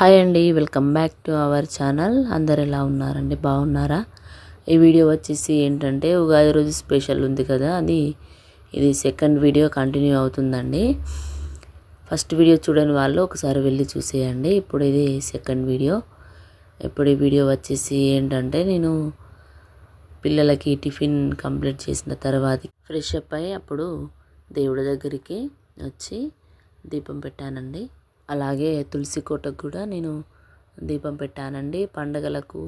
Hi అండి welcome back to our channel. అందరు ఎలా ఉన్నారండి? బాగున్నారా? ఈ వీడియో వచ్చేసి ఏంటంటే ఉగాది రోజు స్పెషల్ ఉంది కదా అది ఇది సెకండ్ వీడియో కంటిన్యూ అవుతుందండి. ఫస్ట్ వీడియో చూడని వాళ్ళు ఒకసారి వెళ్ళి చూసేయండి. ఇప్పుడు ఇది సెకండ్ వీడియో. ఇప్పుడు ఈ వీడియో వచ్చేసి ఏంటంటే నేను పిల్లలకి టిఫిన్ కంప్లీట్ చేసిన తర్వాత ఫ్రెష్ అప్ అయ్యి అప్పుడు దేవుడి దగ్గరికి వచ్చి దీపం పెట్టానండి. అలాగే తులసి కోటకు కూడా నేను దీపం పెట్టానండి. పండగలకు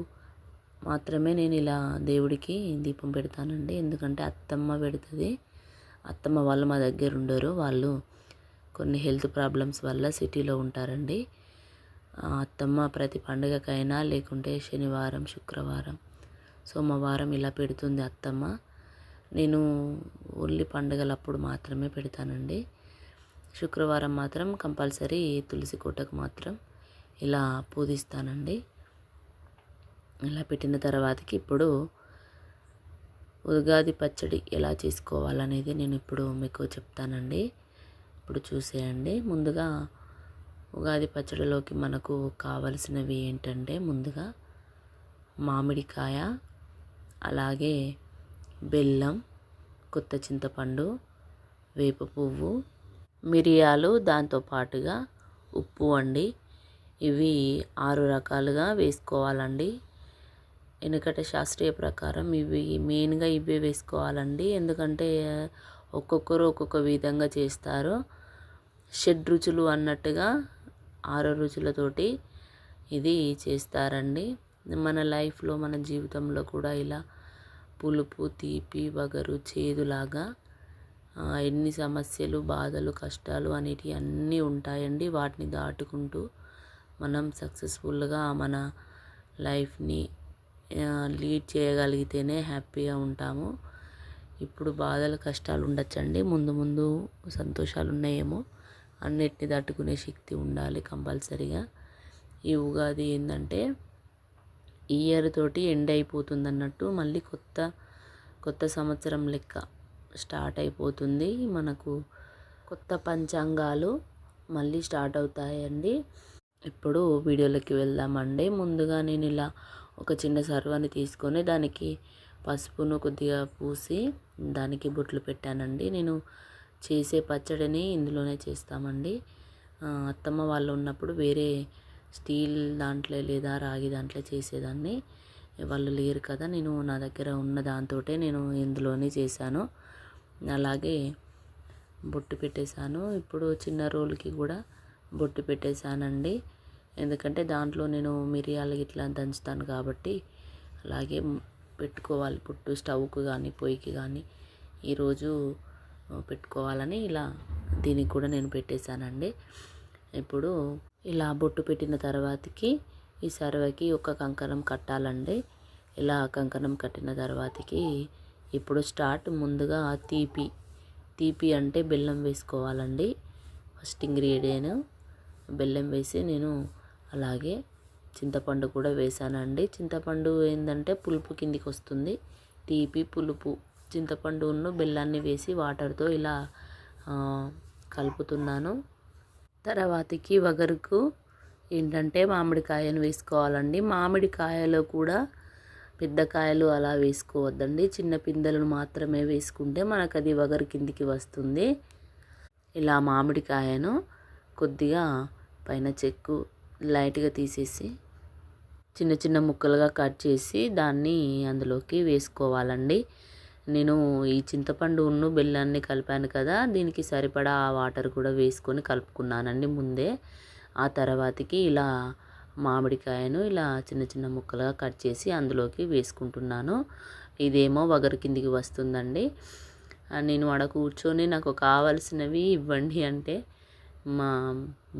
మాత్రమే నేను ఇలా దేవుడికి దీపం పెడతానండి. ఎందుకంటే అత్తమ్మ పెడుతుంది. అత్తమ్మ వాళ్ళు మా దగ్గర ఉండరు. వాళ్ళు కొన్ని హెల్త్ ప్రాబ్లమ్స్ వల్ల సిటీలో ఉంటారండి. అత్తమ్మ ప్రతి పండుగకైనా లేకుంటే శనివారం శుక్రవారం. సోమవారం ఇలా పెడుతుంది అత్తమ్మ. నేను ఓన్లీ పండుగలప్పుడు మాత్రమే పెడతానండి. శుక్రవారం మాత్రం కంపల్సరీ తులసి కోటకు మాత్రం ఇలా పూజిస్తానండి. ఇలా పెట్టిన తర్వాతకి ఇప్పుడు ఉగాది పచ్చడి ఎలా చేసుకోవాలనేది నేను ఇప్పుడు మీకు చెప్తానండి. ఇప్పుడు చూసేయండి. ముందుగా ఉగాది పచ్చడిలోకి మనకు కావలసినవి ఏంటంటే ముందుగా మామిడికాయ అలాగే బెల్లం కొత్త చింతపండు వేప పువ్వు మిరియాలు దాంతో పాటుగా ఉప్పు అండి. ఇవి ఆరు రకాలుగా వేసుకోవాలండి. ఎందుకంటే శాస్త్రీయ ప్రకారం ఇవి మెయిన్గా ఇవే వేసుకోవాలండి. ఎందుకంటే ఒక్కొక్కరు ఒక్కొక్క విధంగా చేస్తారు. షడ్ రుచులు అన్నట్టుగా ఆరు రుచులతోటి ఇది చేస్తారండి. మన లైఫ్లో మన జీవితంలో కూడా ఇలా పులుపు తీపి వగరు చేదులాగా ఎన్ని సమస్యలు బాధలు కష్టాలు అనేటివి అన్నీ ఉంటాయండి వాటిని దాటుకుంటూ మనం సక్సెస్ఫుల్గా మన లైఫ్ని లీడ్ చేయగలిగితేనే హ్యాపీగా ఉంటాము. ఇప్పుడు బాధలు కష్టాలు ఉండొచ్చండి. ముందు ముందు సంతోషాలు ఉన్నాయేమో అన్నిటిని తట్టుకునే శక్తి ఉండాలి కంపల్సరీగా. ఈ ఉగాది ఏంటంటే ఇయర్ తోటి ఎండ్ అయిపోతుంది అన్నట్టు మళ్ళీ కొత్త కొత్త సంవత్సరం లెక్క స్టార్ట్ అయిపోతుంది. మనకు కొత్త పంచాంగాలు మళ్ళీ స్టార్ట్ అవుతాయండి. ఇప్పుడు వీడియోలోకి వెళ్దామండి. ముందుగా నేను ఇలా ఒక చిన్న సర్వాన్ని తీసుకొని దానికి పసుపును కొద్దిగా పూసి దానికి బొట్లు పెట్టానండి. నేను చేసే పచ్చడిని ఇందులోనే చేస్తామండి. అత్తమ్మ వాళ్ళు ఉన్నప్పుడు వేరే స్టీల్ దాంట్లో లేదా రాగి దాంట్లో చేసేదాన్ని. వాళ్ళు లేరు కదా నేను నా దగ్గర ఉన్న దాంతో నేను ఇందులోనే చేశాను. అలాగే బొట్టు పెట్టేశాను. ఇప్పుడు చిన్న రోల్కి కూడా బొట్టు పెట్టేశానండి. ఎందుకంటే దాంట్లో నేను మిరియాలు ఇట్లా దంచుతాను కాబట్టి అలాగే పెట్టుకోవాలి. పుట్టు స్టవ్కు కానీ పొయ్యికి కానీ ఈరోజు పెట్టుకోవాలని ఇలా దీనికి కూడా నేను పెట్టేశానండి. ఇప్పుడు ఇలా బొట్టు పెట్టిన తర్వాతకి ఈ సర్వకి ఒక కంకణం కట్టాలండి. ఇలా కంకణం కట్టిన తర్వాతకి ఇప్పుడు స్టార్ట్ ముందుగా తీపి. తీపి అంటే బెల్లం వేసుకోవాలండి. ఫస్ట్ ఇంగ్రీడియంట్ బెల్లం వేసి నేను అలాగే చింతపండు కూడా వేసానండి. చింతపండు ఏంటంటే పులుపు కిందికి వస్తుంది. తీపి పులుపు చింతపండును బెల్లాన్ని వేసి వాటర్తో ఇలా కలుపుతున్నాను. తర్వాతకి వగరుకు ఏంటంటే మామిడికాయను వేసుకోవాలండి. మామిడికాయలో కూడా పెద్ద కాయలు అలా వేసుకోవద్దండి. చిన్న పిందెలను మాత్రమే వేసుకుంటే మనకు అది వగరు కిందికి వస్తుంది. ఇలా మామిడికాయను కొద్దిగా పైన చెక్కు లైట్గా తీసేసి చిన్న చిన్న ముక్కలుగా కట్ చేసి దాన్ని అందులోకి వేసుకోవాలండి. నేను ఈ చింతపండు ఉన్ను బెల్లాన్ని కలిపాను కదా దీనికి సరిపడా వాటర్ కూడా వేసుకొని కలుపుకున్నానండి ముందే. ఆ తర్వాతకి ఇలా మామిడికాయను ఇలా చిన్న చిన్న ముక్కలుగా కట్ చేసి అందులోకి వేసుకుంటున్నాను. ఇదేమో వగరు కిందికి వస్తుందండి. నేను ఆడ కూర్చొని నాకు కావాల్సినవి ఇవ్వండి అంటే మా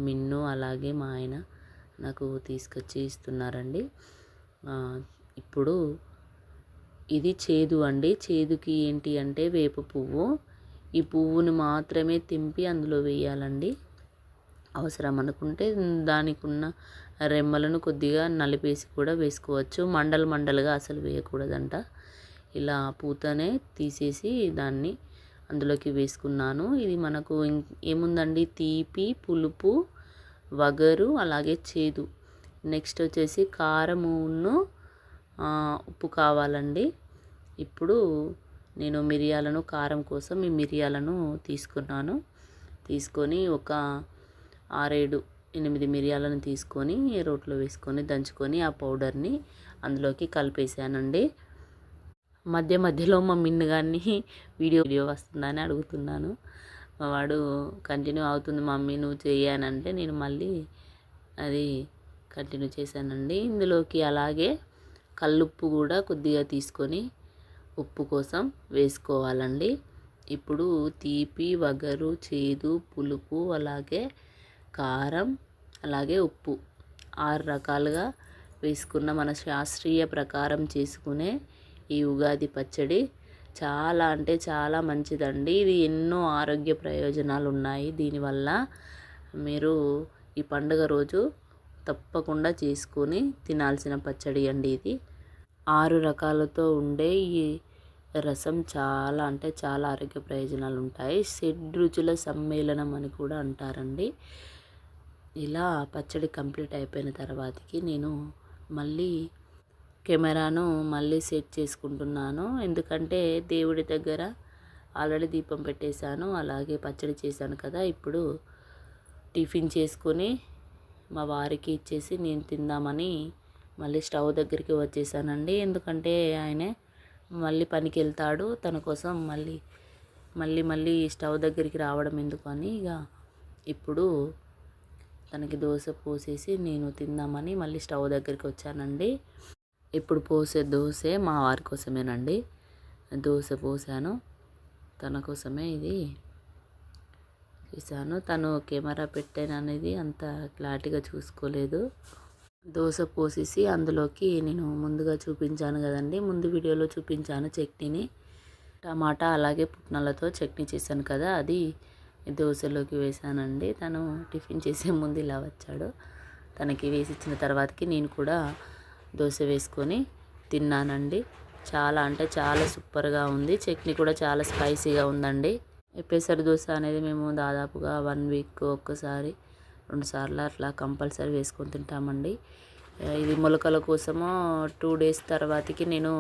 మిన్ను అలాగే మా ఆయన నాకు తీసుకొచ్చి ఇస్తున్నారండి. ఇప్పుడు ఇది చేదు అండి. చేదుకి ఏంటి అంటే వేప పువ్వు. ఈ పువ్వుని మాత్రమే తెంపి అందులో వేయాలండి. అవసరం అనుకుంటే దానికున్న రెమ్మలను కొద్దిగా నలిపేసి కూడా వేసుకోవచ్చు. మండలు మండలుగా అసలు వేయకూడదంట. ఇలా పూతనే తీసేసి దాన్ని అందులోకి వేసుకున్నాను. ఇది మనకు ఏముందండి? తీపి పులుపు వగరు అలాగే చేదు. నెక్స్ట్ వచ్చేసి కారమును ఉప్పు కావాలండి. ఇప్పుడు నేను మిరియాలను కారం కోసం ఈ మిరియాలను తీసుకున్నాను. తీసుకొని ఒక ఆరేడు ఎనిమిది మిరియాలను తీసుకొని రోట్లో వేసుకొని దంచుకొని ఆ పౌడర్ని అందులోకి కలిపేసానండి మధ్య మధ్యలో మా మిన్ను గారిని వీడియో వీడియో వస్తుందని అడుగుతున్నాను. వాడు కంటిన్యూ అవుతుంది మమ్మీ నువ్వు చేయానంటే నేను మళ్ళీ అది కంటిన్యూ చేశానండి. ఇందులోకి అలాగే కల్లుప్పు కూడా కొద్దిగా తీసుకొని ఉప్పు కోసం వేసుకోవాలండి. ఇప్పుడు తీపి వగరు చేదు పులుపు అలాగే కారం అలాగే ఉప్పు. ఆరు రకాలుగా వేసుకున్న మన శాస్త్రీయ ప్రకారం చేసుకునే ఈ ఉగాది పచ్చడి చాలా అంటే చాలా మంచిదండి. ఇది ఎన్నో ఆరోగ్య ప్రయోజనాలు ఉన్నాయి దీనివల్ల మీరు ఈ పండుగ రోజు తప్పకుండా చేసుకొని తినాల్సిన పచ్చడి అండి ఇది. ఆరు రకాలతో ఉండే ఈ రసం చాలా అంటే చాలా ఆరోగ్య ప్రయోజనాలు ఉంటాయి షడ్రుచుల సమ్మేళనం అని కూడా అంటారండి. ఇలా పచ్చడి కంప్లీట్ అయిపోయిన తర్వాతకి నేను మళ్ళీ కెమెరాను మళ్ళీ సెట్ చేసుకుంటున్నాను. ఎందుకంటే దేవుడి దగ్గర ఆల్రెడీ దీపం పెట్టేశాను. అలాగే పచ్చడి చేశాను కదా. ఇప్పుడు టిఫిన్ చేసుకొని మా వారికి ఇచ్చేసి నేను తిందామని మళ్ళీ స్టవ్ దగ్గరికి వచ్చేసానండి. ఎందుకంటే ఆయనే మళ్ళీ పనికి వెళ్తాడు తన కోసం మళ్ళీ మళ్ళీ మళ్ళీ స్టవ్ దగ్గరికి రావడం ఎందుకు అని ఇక ఇప్పుడు తనకి దోశ పోసేసి నేను తిందామని మళ్ళీ స్టవ్ దగ్గరికి వచ్చానండి. ఇప్పుడు పోసే దోశ మా వారి కోసమేనండి. దోశ పోసాను. తన కోసమే ఇది చేశాను. తను కెమెరా పెట్టాను అనేది అంత క్లారిటీగా చూసుకోలేదు. దోశ పోసేసి అందులోకి నేను ముందుగా చూపించాను కదండి. ముందు వీడియోలో చూపించాను చట్నీని. టమాటా అలాగే పుట్నాలతో చట్నీ చేశాను కదా. అది దోశలోకి వేసానండి తను టిఫిన్ చేసే ముందు ఇలా వచ్చాడు. తనకి వేసి ఇచ్చిన తర్వాతకి నేను కూడా దోశ వేసుకొని తిన్నానండి. చాలా అంటే చాలా సూపర్గా ఉంది. చట్నీ కూడా చాలా స్పైసీగా ఉందండి. ఎప్పేసరి దోశ అనేది మేము దాదాపుగా వన్ వీక్ ఒక్కసారి రెండు సార్లు అట్లా కంపల్సరీ వేసుకొని తింటామండి. ఇది మొలకల కోసము టూ డేస్ తర్వాతకి నేను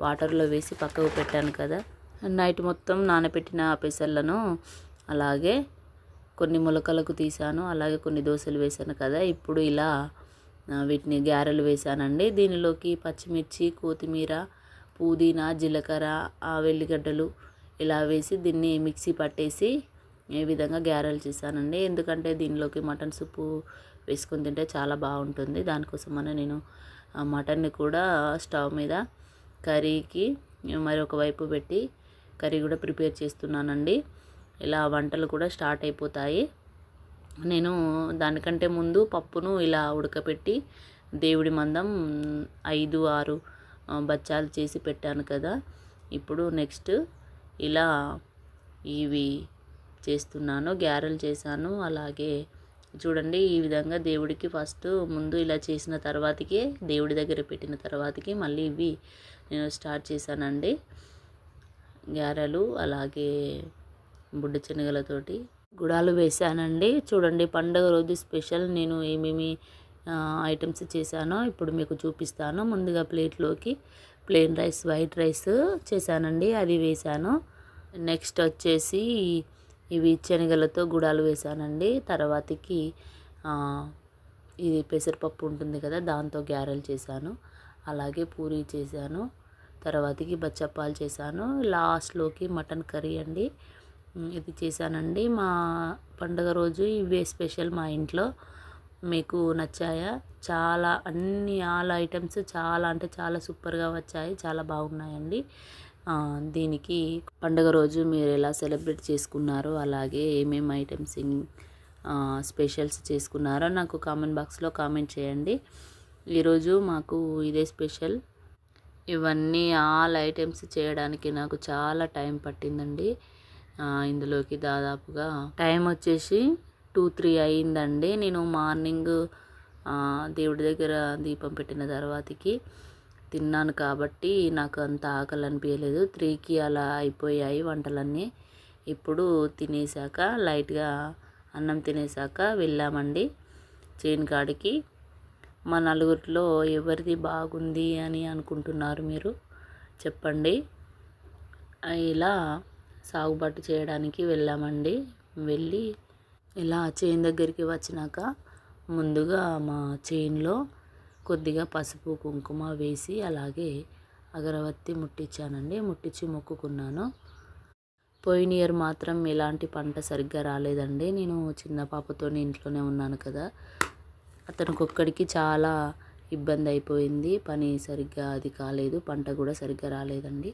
వాటర్లో వేసి పక్కకు పెట్టాను కదా. నైట్ మొత్తం నానబెట్టిన పెసర్లను అలాగే కొన్ని మొలకలకు తీసాను అలాగే కొన్ని దోశలు వేసాను కదా. ఇప్పుడు ఇలా వీటిని గారెలు వేసానండి దీనిలోకి పచ్చిమిర్చి కొత్తిమీర పుదీనా జీలకర్ర ఆ వెల్లిగడ్డలు ఇలా వేసి దీన్ని మిక్సీ పట్టేసి ఈ విధంగా గారెలు చేశానండి. ఎందుకంటే దీనిలోకి మటన్ సూపు వేసుకొని తింటే చాలా బాగుంటుంది. దానికోసమనే నేను ఆ మటన్ని కూడా స్టవ్ మీద కర్రీకి మరి ఒకవైపు పెట్టి కర్రీ కూడా ప్రిపేర్ చేస్తున్నానండి. ఇలా వంటలు కూడా స్టార్ట్ అయిపోతాయి. నేను దానికంటే ముందు పప్పును ఇలా ఉడకపెట్టి దేవుడి మందం ఐదు ఆరు బచ్చాలు చేసి పెట్టాను కదా. ఇప్పుడు నెక్స్ట్ ఇలా ఇవి చేస్తున్నాను గ్యారెలు చేశాను. అలాగే చూడండి ఈ విధంగా దేవుడికి ఫస్ట్ ముందు ఇలా చేసిన తర్వాతకి దేవుడి దగ్గర పెట్టిన తర్వాతకి మళ్ళీ ఇవి నేను స్టార్ట్ చేశానండి. గ్యారెలు అలాగే బుడ్డ శనగలతోటి గుడాలు వేసానండి చూడండి పండుగ రోజు స్పెషల్ నేను ఏమేమి ఐటమ్స్ చేశానో ఇప్పుడు మీకు చూపిస్తాను. ముందుగా ప్లేట్లోకి ప్లెయిన్ రైస్ వైట్ రైస్ చేశానండి అది వేశాను. నెక్స్ట్ వచ్చేసి ఇవి శనగలతో గుడాలు వేసానండి తర్వాతకి ఇది పెసరపప్పు ఉంటుంది కదా దాంతో గ్యారెలు చేశాను. అలాగే పూరీ చేశాను. తర్వాతకి బచ్చప్పాలు చేశాను. లాస్ట్లోకి మటన్ కర్రీ అండి. ఇది చేశానండి. మా పండుగ రోజు ఇవే స్పెషల్ మా ఇంట్లో. మీకు నచ్చాయా? చాలా అన్ని ఆల్ ఐటమ్స్ చాలా అంటే చాలా సూపర్గా వచ్చాయి. చాలా బాగున్నాయండి. దీనికి పండగ రోజు మీరు ఎలా సెలబ్రేట్ చేసుకున్నారో అలాగే ఏమేమి ఐటమ్స్ స్పెషల్స్ చేసుకున్నారో నాకు కామెంట్ బాక్స్లో కామెంట్ చేయండి. ఈరోజు మాకు ఇదే స్పెషల్. ఇవన్నీ ఆల్ ఐటమ్స్ చేయడానికి నాకు చాలా టైం పట్టిందండి. ఇందులోకి దాదాపుగా టైం వచ్చేసి టూ త్రీ అయిందండి. నేను మార్నింగ్ దేవుడి దగ్గర దీపం పెట్టిన తర్వాతకి తిన్నాను కాబట్టి నాకు అంత ఆకలి అనిపించలేదు త్రీకి అలా అయిపోయాయి వంటలన్నీ. ఇప్పుడు తినేసాక లైట్గా అన్నం తినేసాక వెళ్ళామండి చేను కాడికి. మా నలుగురిలో ఎవరిది బాగుంది అని అనుకుంటున్నారు మీరు? చెప్పండి. ఇలా సాగుబాటు చేయడానికి వెళ్ళామండి. వెళ్ళి ఇలా చేను దగ్గరికి వచ్చినాక ముందుగా మా చేనులో కొద్దిగా పసుపు కుంకుమ వేసి అలాగే అగరవత్తి ముట్టించానండి ముట్టించి మొక్కుకున్నాను. పోయిన ఇయర్ మాత్రం ఎలాంటి పంట సరిగ్గా రాలేదండి. నేను చిన్న పాపతో ఇంట్లోనే ఉన్నాను కదా. అతనికి ఒక్కడికి చాలా ఇబ్బంది అయిపోయింది. పని సరిగ్గా అది కాలేదు. పంట కూడా సరిగ్గా రాలేదండి.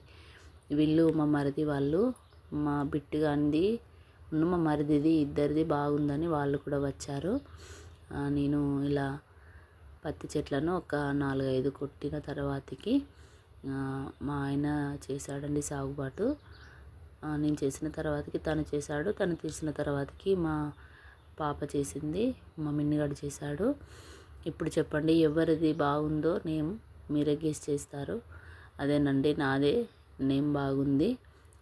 వీళ్ళు మా మరిది వాళ్ళు మా బిట్టు గాంది ఉన్న మా మరిదిది ఇద్దరిది బాగుందని వాళ్ళు కూడా వచ్చారు. నేను ఇలా పత్తి చెట్లను ఒక నాలుగైదు కొట్టిన తర్వాతకి మా ఆయన చేశాడండి సాగుబాటు. నేను చేసిన తర్వాతకి తను చేశాడు తను చేసిన తర్వాతకి మా పాప చేసింది మా మిన్నిగాడు చేశాడు. ఇప్పుడు చెప్పండి ఎవరిది బాగుందో నేమ్ మీరే గెస్ చేస్తారు. అదేనండి నాదే నేమ్ బాగుంది.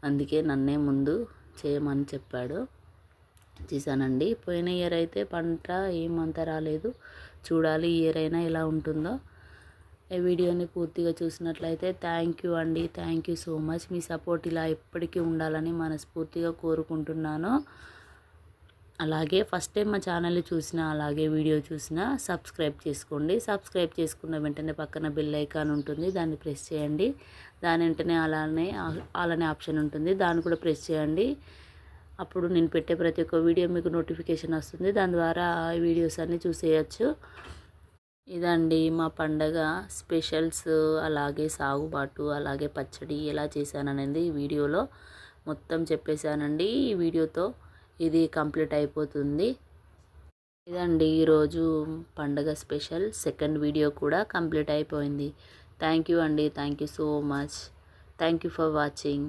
అందుకే నన్నే ముందు చేయమని చెప్పాడు. చేశానండి పోయిన ఇయర్ అయితే పంట ఏమంత రాలేదు. చూడాలి ఇయర్ అయినా ఎలా ఉంటుందో. ఈ వీడియోని పూర్తిగా చూసినట్లయితే థ్యాంక్ యూ అండి. థ్యాంక్ యూ సో మచ్ మీ సపోర్ట్ ఇలా ఎప్పటికీ ఉండాలని మనస్ఫూర్తిగా కోరుకుంటున్నాను. అలాగే ఫస్ట్ టైం మా ఛానల్ని చూసినా అలాగే వీడియో చూసినా సబ్స్క్రైబ్ చేసుకోండి. సబ్స్క్రైబ్ చేసుకున్న వెంటనే పక్కన బెల్ ఐకాన్ ఉంటుంది దాన్ని ప్రెస్ చేయండి. దాని వెంటనే అలానే అలానే ఆప్షన్ ఉంటుంది దాన్ని కూడా ప్రెస్ చేయండి. అప్పుడు నేను పెట్టే ప్రతి ఒక్క వీడియో మీకు నోటిఫికేషన్ వస్తుంది. దాని ద్వారా ఈ వీడియోస్ అన్నీ చూసేయచ్చు. ఇదండి మా పండగ స్పెషల్స్ అలాగే సాగుబాటు అలాగే పచ్చడి ఎలా చేశాననేది ఈ వీడియోలో మొత్తం చెప్పేశానండి. ఈ వీడియోతో ఇది కంప్లీట్ అయిపోతుంది. ఇదండి ఈరోజు పండగ స్పెషల్. సెకండ్ వీడియో కూడా కంప్లీట్ అయిపోయింది. థ్యాంక్ యూ అండి. Thank you so much. Thank you for watching.